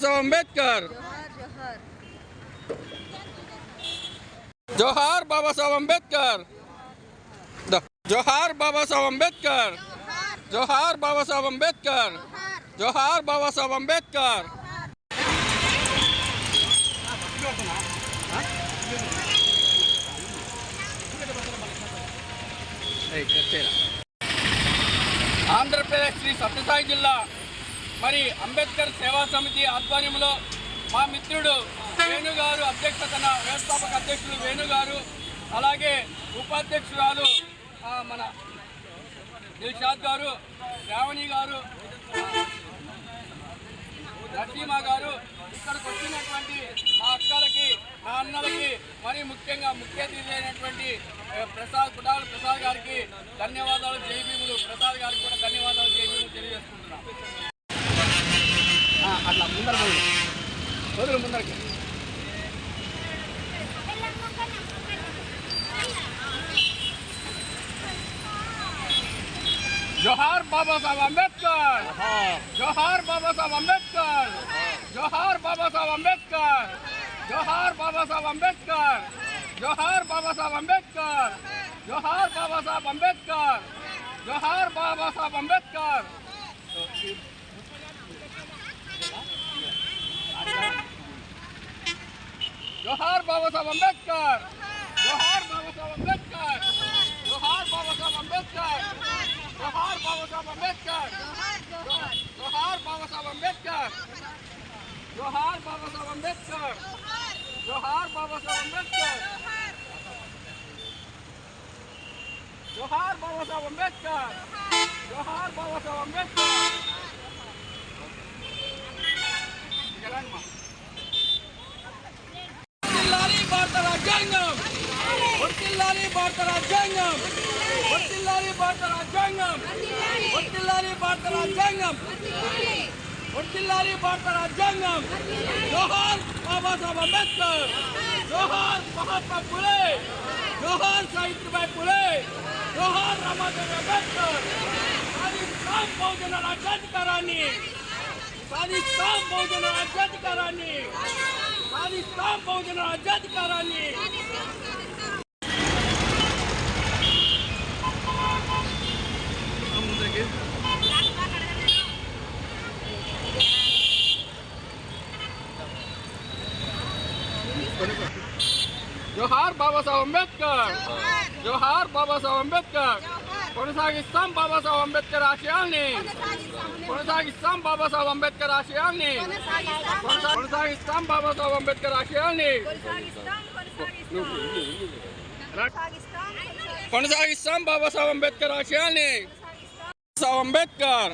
साहब अंबेडकर जोहार बाबा साहब अंबेडकर जोहार बाबा साहब अंबेडकर जोहार बाबा साहब अंबेडकर जोहार बाबा साहब अंबेडकर आंध्र प्रदेश, श्री सत्यसाई जिला। మరి అంబేద్కర్ సేవా సమితి ఆధ్వర్యంలో మా మిత్రుడు వేణుగారు అధ్యక్షతన వ్యవస్థాపక అధ్యక్షుడు వేణుగారు అలాగే ఉపాధ్యక్షురాలు మన దిల్షాద్ గారు శ్రావణి గారు రసీమా గారు ఇక్కడికి వచ్చినటువంటి మా అక్కలకి మా అన్నలకి మరి ముఖ్యంగా ముఖ్య అతిథి అయినటువంటి ప్రసాద్ కుటాల ప్రసాద్ గారికి ధన్యవాదాలు జైబీములు ప్రసాద్ గారికి కూడా ధన్యవాదాలు జైబీములు తెలియజేసుకుంటున్నాం. అట్లా ముందర పోయి. వదులు जोहार बाबा साहब अंबेडकर जोहार बाबा साहब अंबेडकर जोहार बाबा साहब अंबेडकर जोहार बाबा साहब अंबेडकर जोहार बाबा साहब अंबेडकर जोहार बाबा साहब अंबेडकर जोहार बाबा साहब अंबेडकर जोहार बाबा साहब अंबेडकर जोहार बाबा साहब अंबेडकर जोहार बाबा साहब अंबेडकर जोहार बाबा साहब अंबेडकर जोहार बाबा साहब अंबेडकर जोहार बाबा साहब अंबेडकर जोहार बाबा साहब अंबेडकर जोहार बाबा साहब अंबेडकर जोहार बाबा साहब Ambedkar Batilari Batara Jangam. Batilari Batara Jangam. Batilari Batara Jangam. Batilari Batara Jangam. Johan Baba Saba Mester. Johan Mahatma Pule. Johan Saitribai Pule. Johan Ramadana Mester. Hari Sampo Sampo Jenara Jadikarani. Hari Sampo Jenara Jadikarani. Hari Sampo Jenara Jadikarani. జోహార్ బాబాసాహెబ్ అంబేద్కర్ జోహార్ బాబాసాహెబ్ అంబేద్కర్ కొనసాగిస్తాం బాబాసాహెబ్ అంబేద్కర్ ఆశయాల్ని కొనసాగిస్తాం బాబాసాహెబ్ అంబేద్కర్ ఆశయాల్ని కొనసా- కొనసాగిస్తాం బాబాసాహెబ్ అంబేద్కర్ ఆశయాల్ని కొనసాగిస్తాం బాబాసాహెబ్ అంబేద్కర్ ఆశయాల్ని బాబాసాహెబ్ అంబేద్కర్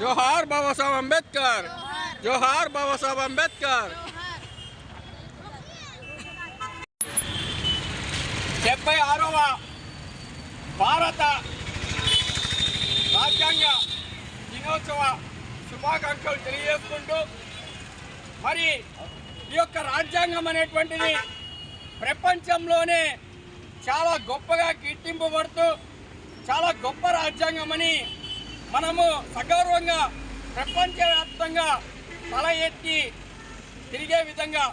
జోహార్ బాబాసాహెబ్ అంబేద్కర్ జోహార్ బాబాసాహెబ్ అంబేద్కర్ డెబ్బై ఆరవ భారత రాజ్యాంగ దినోత్సవ శుభాకాంక్షలు తెలియజేసుకుంటూ మరి ఈ యొక్క రాజ్యాంగం అనేటువంటిది ప్రపంచంలోనే చాలా గొప్పగా కీర్తింపబడుతూ చాలా గొప్ప రాజ్యాంగం అని మనము సగౌరవంగా ప్రపంచవ్యాప్తంగా తల ఎత్తి తిరిగే విధంగా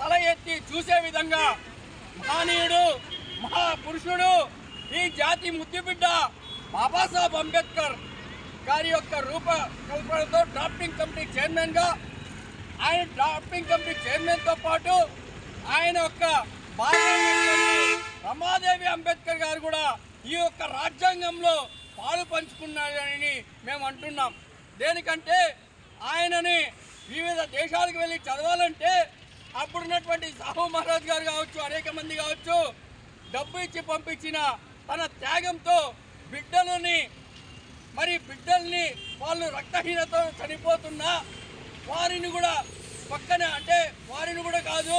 తల ఎత్తి చూసే విధంగా మహనీయుడు మహాపురుషుడు ఈ జాతి ముద్దుబిడ్డ బాబాసాహెబ్ అంబేద్కర్ గారి యొక్క రూపకల్పనతో డ్రాఫ్టింగ్ కమిటీ చైర్మన్గా ఆయన డ్రాఫ్టింగ్ కమిటీ చైర్మన్తో పాటు ఆయన యొక్క భార్య రమాదేవి అంబేద్కర్ గారు కూడా ఈ యొక్క రాజ్యాంగంలో పాలు పంచుకున్నారని మేము అంటున్నాం. దేనికంటే ఆయనని వివిధ దేశాలకు వెళ్ళి చదవాలంటే అప్పుడున్నటువంటి సాహు మహారాజ్ గారు కావచ్చు అనేక మంది కావచ్చు డబ్బు ఇచ్చి పంపించిన తన త్యాగంతో బిడ్డలని మరి బిడ్డల్ని వాళ్ళు రక్తహీనతో చనిపోతున్నా వారిని కూడా పక్కన అంటే వారిని కూడా కాదు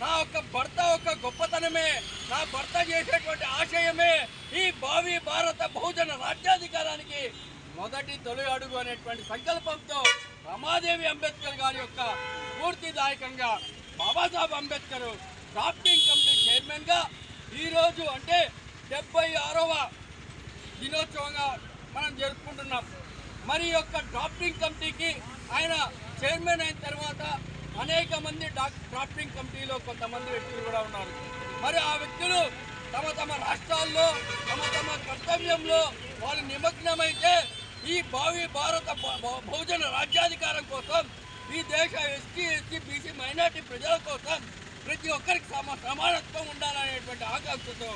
నా యొక్క భర్త యొక్క గొప్పతనమే నా భర్త చేసేటువంటి ఆశయమే ఈ భావి భారత బహుజన రాజ్యాధికారానికి మొదటి తొలి అడుగు అనేటువంటి సంకల్పంతో రమాదేవి అంబేద్కర్ గారి యొక్క స్ఫూర్తిదాయకంగా బాబాసాహెబ్ అంబేద్కర్ డ్రాఫ్టింగ్ కమిటీ చైర్మన్గా ఈరోజు అంటే డెబ్బై ఆరవ దినోత్సవంగా మనం జరుపుకుంటున్నాం. మరి యొక్క డ్రాఫ్టింగ్ కమిటీకి ఆయన చైర్మన్ అయిన తర్వాత అనేక మంది డ్రాఫ్టింగ్ కమిటీలో కొంతమంది వ్యక్తులు కూడా ఉన్నారు. మరి ఆ వ్యక్తులు తమ తమ రాష్ట్రాల్లో తమ తమ కర్తవ్యంలో వాళ్ళు నిమగ్నమైతే ఈ భావి భారత బహుజన రాజ్యాధికారం కోసం ఈ దేశ ఎస్టీ ఎస్టీ బీసీ మైనార్టీ ప్రజల కోసం ప్రతి ఒక్కరికి సమ సమానత్వం ఉండాలనేటువంటి ఆకాంక్షతో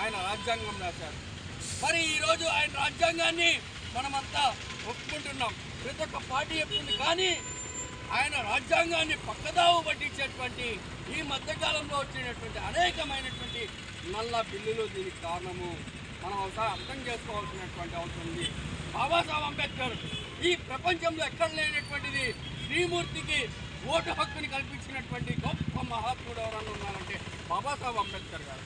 ఆయన రాజ్యాంగం రాశారు. మరి ఈరోజు ఆయన రాజ్యాంగాన్ని మనమంతా ఒప్పుకుంటున్నాం. ప్రతి ఒక్క పార్టీ చెప్తుంది కానీ ఆయన రాజ్యాంగాన్ని పక్కదావు పట్టించేటువంటి ఈ మధ్యకాలంలో వచ్చినటువంటి అనేకమైనటువంటి నల్ల బిల్లులు దీనికి కారణము. మనం ఒకసారి అర్థం చేసుకోవాల్సినటువంటి అవసరం ఉంది. బాబాసాహెబ్ అంబేద్కర్ ఈ ప్రపంచంలో ఎక్కడ లేనటువంటిది శ్రీమూర్తికి ఓటు హక్కుని కల్పించినటువంటి గొప్ప మహాత్ముడు ఎవరన్నా ఉన్నారంటే బాబాసాహెబ్ అంబేద్కర్ గారు.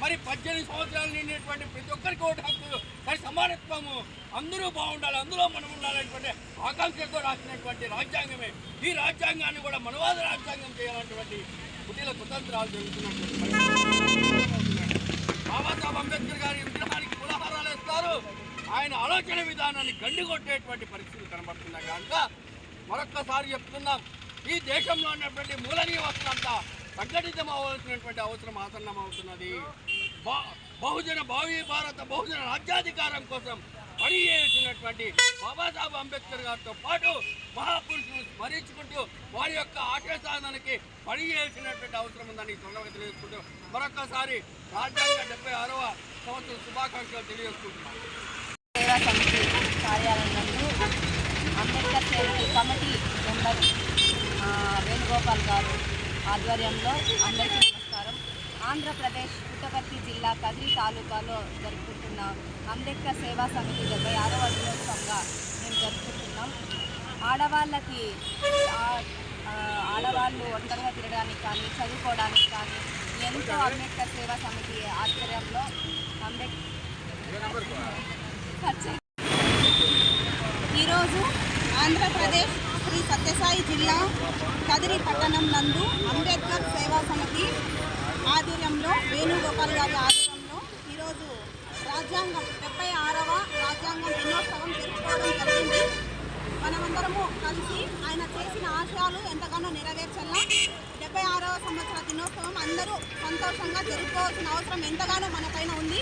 మరి పద్దెనిమిది సంవత్సరాలు నిండినటువంటి ప్రతి ఒక్కరికి ఓటు హక్కు మరి సమానత్వము అందరూ బాగుండాలి అందులో మనం ఉండాలనేటువంటి ఆకాంక్షతో రాసినటువంటి రాజ్యాంగమే. ఈ రాజ్యాంగాన్ని కూడా మనవాద రాజ్యాంగం చేయాలన్నటువంటి కుటీల కుతంత్రాలు జరుగుతున్నటువంటి బాబాసాహెబ్ అంబేద్కర్ గారి విగ్రహానికి పులహారాలు ఇస్తారు ఆయన ఆలోచన విధానాన్ని గండి కొట్టేటువంటి పరిస్థితులు కనబడుతున్నాయి కనుక మరొక్కసారి చెప్తున్నాం. ఈ దేశంలో ఉన్నటువంటి మూల నివాసులంతా సంఘటితమవలసినటువంటి అవసరం ఆసన్నమవుతున్నది. బహుజన భావి భారత బహుజన రాజ్యాధికారం కోసం పనిచేసినటువంటి బాబాసాహెబ్ అంబేద్కర్ గారితో పాటు మహాపురుషులు స్మరించుకుంటూ వారి యొక్క ఆశయ సాధనకి పని అవసరం ఉందని ఈ సందర్భంగా తెలియజేసుకుంటూ మరొకసారి రాజ్యాంగ డెబ్బై ఆరవ సంవత్సరం శుభాకాంక్షలు తెలియజేసుకుంటున్నాను. కార్యాలయం అంబేద్కర్ కమిటీ మెంబర్ వేణుగోపాల్ గారు ఆధ్వర్యంలో అందరికీ నమస్కారం. ఆంధ్రప్రదేశ్ పుట్టపర్తి జిల్లా కదిరి తాలూకాలో జరుపుకుంటున్న అంబేద్కర్ సేవా సమితి డెబ్బై ఆరవ దినోత్సవంగా మేము జరుపుకుంటున్నాం. ఆడవాళ్ళకి ఆడవాళ్ళు ఒంటరిగా తిరగడానికి కానీ చదువుకోవడానికి కానీ ఎంతో అంబేద్కర్ సేవా సమితి ఆధ్వర్యంలో అంబేద్కర్ ఖర్చు ఈరోజు ఆంధ్రప్రదేశ్ శ్రీ సత్యసాయి జిల్లా కదిరి పట్టణం నందు అంబేద్కర్ సేవా సమితి ఆధ్వర్యంలో వేణుగోపాల్ గారి ఆధ్వర్యంలో ఈరోజు రాజ్యాంగం డెబ్బై ఆరవ రాజ్యాంగం దినోత్సవం జరుపుకోవడం జరిగింది. మనమందరము కలిసి ఆయన చేసిన ఆశయాలు ఎంతగానో నెరవేర్చల్లా డెబ్బై ఆరవ సంవత్సర దినోత్సవం అందరూ సంతోషంగా జరుపుకోవాల్సిన అవసరం ఎంతగానో మనపైన ఉంది.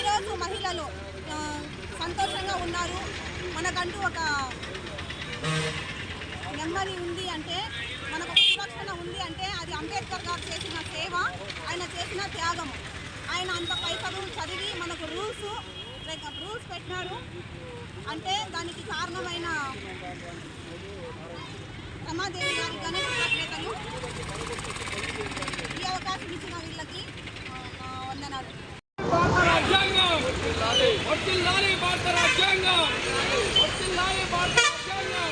ఈరోజు మహిళలు సంతోషంగా ఉన్నారు. మనకంటూ ఒక నెమ్మది ఉంది అంటే మనకు ఒక సురక్షణ ఉంది అంటే అది అంబేద్కర్ గారు చేసిన సేవ ఆయన చేసిన త్యాగం. ఆయన అంత పై చదువు చదివి మనకు రూల్స్ రూల్స్ పెట్టినారు అంటే దానికి కారణమైన రమాదేవి గారి గణేష్ కృతజ్ఞతలు ఈ అవకాశం ఇచ్చిన వీళ్ళకి వందనాలు. భారత రాజ్యాంగం! భారత రాజ్యాంగం వర్తిల్లాలి భారత రాజ్యాంగం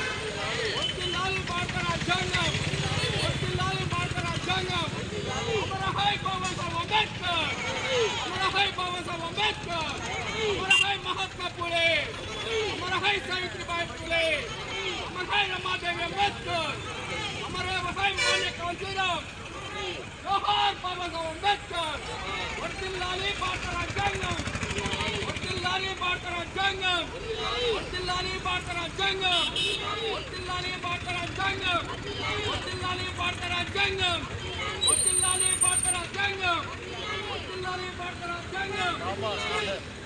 వర్తిల్లాలి భారత రాజ్యాంగం వర్తిల్లాలి భారత రాజ్యాంగం అమర హై బాబాసాహెబ్ అంబేద్కర్ అమర హై బాబాసాహెబ్ అంబేద్కర్ అమర హై మహాత్మా పూలే అమర హై సావిత్రిబాయి పూలే అమర హై రమాదేవి అంబేద్కర్ అమర హై మాన్య కాంచీరామ్ జోహార్ బాబాసాహెబ్ అంబేద్కర్ వర్తిల్లాలి భారత రాజ్యాంగం వర్తిల్లాలి భారత రాజ్యాంగం వర్తిల్లాలి భారత రాజ్యాంగం వర్తిల్లాలి భారత రాజ్యాంగం వర్తిల్లాలి భారత రాజ్యాంగం వర్తిల్లాలి భారత రాజ్యాంగం వర్తిల్లాలి భారత రాజ్యాంగం